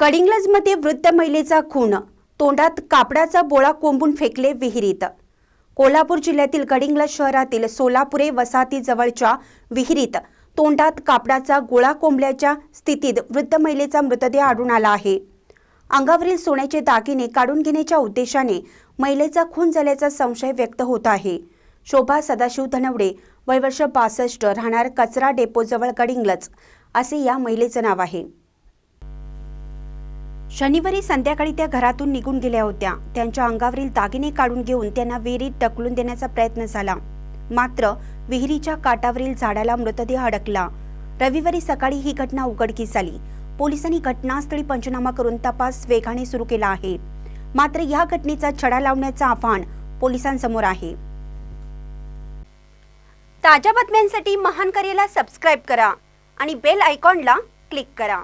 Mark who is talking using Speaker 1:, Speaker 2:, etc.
Speaker 1: गडिंग्लजमध्ये वृद्ध महिलेचा खून. तोंडात कापडाचा बोळा कोंबून फेकले विहिरीत. कोल्हापूर जिल्ह्यातील गडिंग्लज शहरातील सोलापुरे वसाहतीजवळच्या विहिरीत तोंडात कापडाचा गोळा कोंबल्याच्या स्थितीत वृद्ध महिलेचा मृतदेह आढळून आला आहे. अंगावरील सोन्याचे दागिने काढून घेण्याच्या उद्देशाने महिलेचा खून झाल्याचा संशय व्यक्त होत आहे. शोभा सदाशिव धनवडे वयवर्ष बासष्ट राहणार कचरा डेपोजवळ गडिंग्लज असे या महिलेचं नाव आहे. शनिवारी संध्याकाळी त्या घरातून निघून गेल्या होत्या. त्यांच्या अंगावरील दागिने काढून घेऊन त्यांना विहिरीत ढकलून देण्याचा प्रयत्न झाला. मात्र विहिरीच्या काठावरील झाडाला मृतदेह अडकला. रविवारी सकाळी ही घटना उघडकीस आली. पोलिसांनी घटनास्थळी पंचनामा करून तपास वेगाने सुरू केला आहे. मात्र या घटनेचा छडा लावण्याचं आव्हान पोलिसांसमोर आहे. ताज्या बातम्यांसाठी महान करेला सबस्क्राईब करा आणि बेल आयकॉनला क्लिक करा.